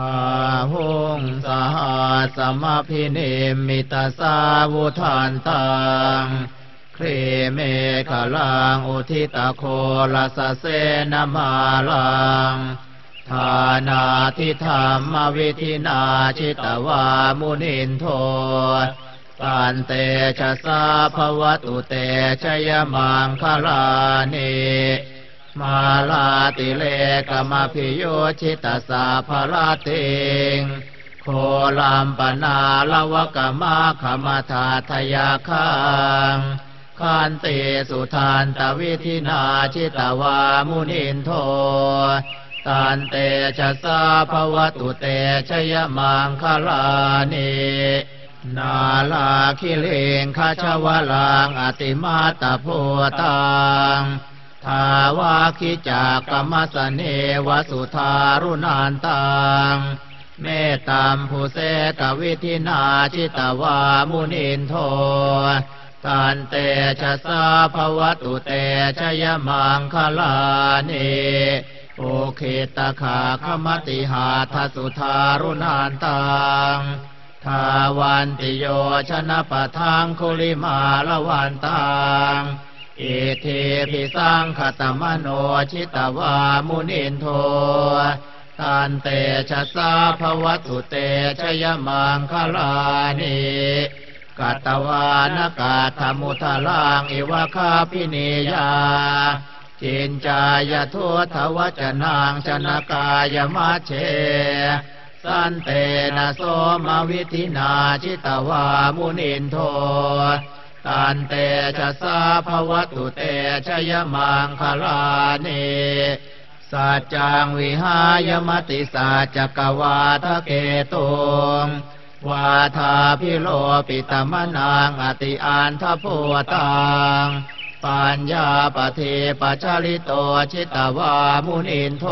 อาหุงสหัสมพิเนมิตาสาวุทานตังครีเมขลังอุทิตโคลสเสนมาลังทานาทิธรรมวิธินาชิตวามุนินโทปันเตชะสาภวตุเตชยมังคลานิ มาลาติเลกมพิโยชิตสาภลาติงโคลัมปนาลวกมาขมาธาทยาคังคันติสุทานตวิธินาชิตวามุนินโทตันเตชะสาภวตุเตชยมังคลานินาลาคิเลงคาชวลังอติมาตโพตัง ทาวาคิจากกรรมสเนวสุธารุนานตัง เมตตามผู้เสกวิธินาชิตวามุนินโทตันเตชะสาภวตุเตชยมังคลานิโอเคตขาคมติหาทสุธารุนานตังทาวันติโยชนะปะทังคุลิมาละวันตัง อิเทพิสังขตมโนชิตวามุนินโทตันเตชะสาภวตุเตชยมังคลานิกัตวานกาธมุทลังอิวะคาพินิยาจินจายโททวจนางชนกายมาเช สันเตนะโสมวิธินาชิตวามุนินโท ตันเตชะสาภวตุเตชยมังคลานิสัจจังวิหายมติสัจกวาทะเกตุงวาทาพิโลปิตมนางอติอันทโพตังปัญญาปเทปชาลิโตชิตวามุนินโท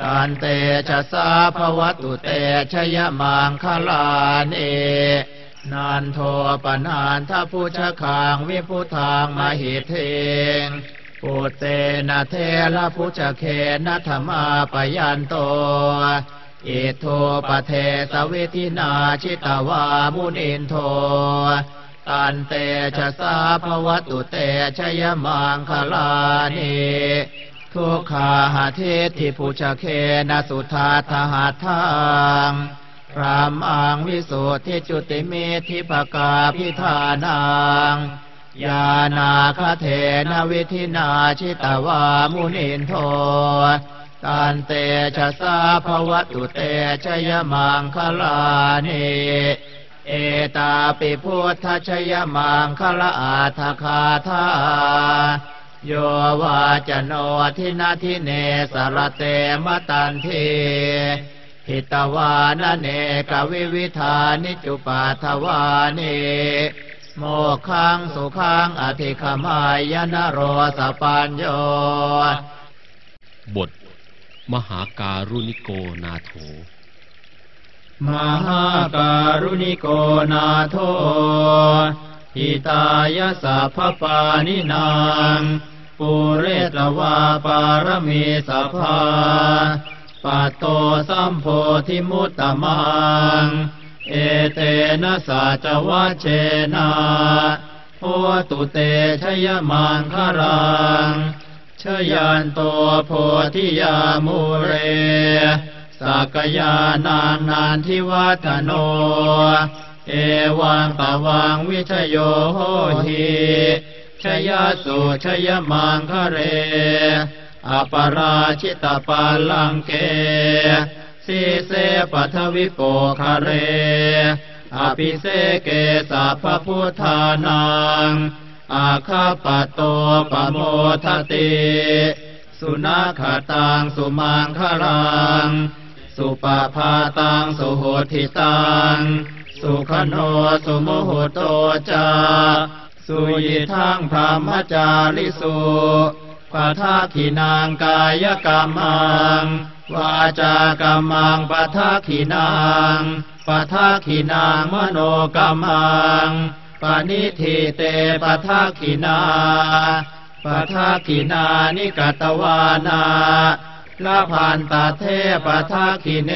ตันเตชะสาภวตุเตชยมังคลานิ นันโทปนานทพุชคางวิพุทางมหิเทงปุเตนะเทละพุชเคนัธมาปยันโตอิโทปเทสวิธินาชิตวามุนินโทตันเตชะสาภวตุเตชยมังคลานิทุกขาหาเทติพุชเคนะสุธาทหาทาง พรามอังวิสุทธิจุติเมธิปกาพิธานังยานาคเทนวิธินาชิตวามุนินโทตันเตชะสาภวตุเตชยมังคลานิเอตาปิพุทธชยมังคลาอาทคาทาโยวาจโนทินาทิเนสรเตมตันเท หิตวานเนกวิวิธานิจุปาทวานิโมขังสุขังอธิขมายนโรสปัญโยบท มหาการุณิโกนาโถ มหาการุณิโกนาโทหิตายาสัพปานินางปุเรตวาปารมีสัพพา ปัตโตสัมโพธิมุตตมัง เอเตนะสัจวัชเชนะโหตุเตชยมังคารังชยันโตโพธิยามูเรสักยานางนานทิวัฒโน เอวังตวังวิชโยโหหิชยสุชยมังคะเร อปราชิตปาลังเกสีเสปัทวิโปคะเร อภิเสเกสัพพุทธานัง อาคาปโตปโมทติ สุนัขตังสุมังคลัง สุปภาตังสุโหทิตัง สุขโนสุโมโหโตจา สุยิทังพรมจาริสุ ปะทาขินางกายกรรมัง วาจากรรมังปะทาขินางปะทาขินางมโนกรรมังปานิทิเตปะทาขินาปะทาขินานิกตวานาละพันตเทปทักขิเน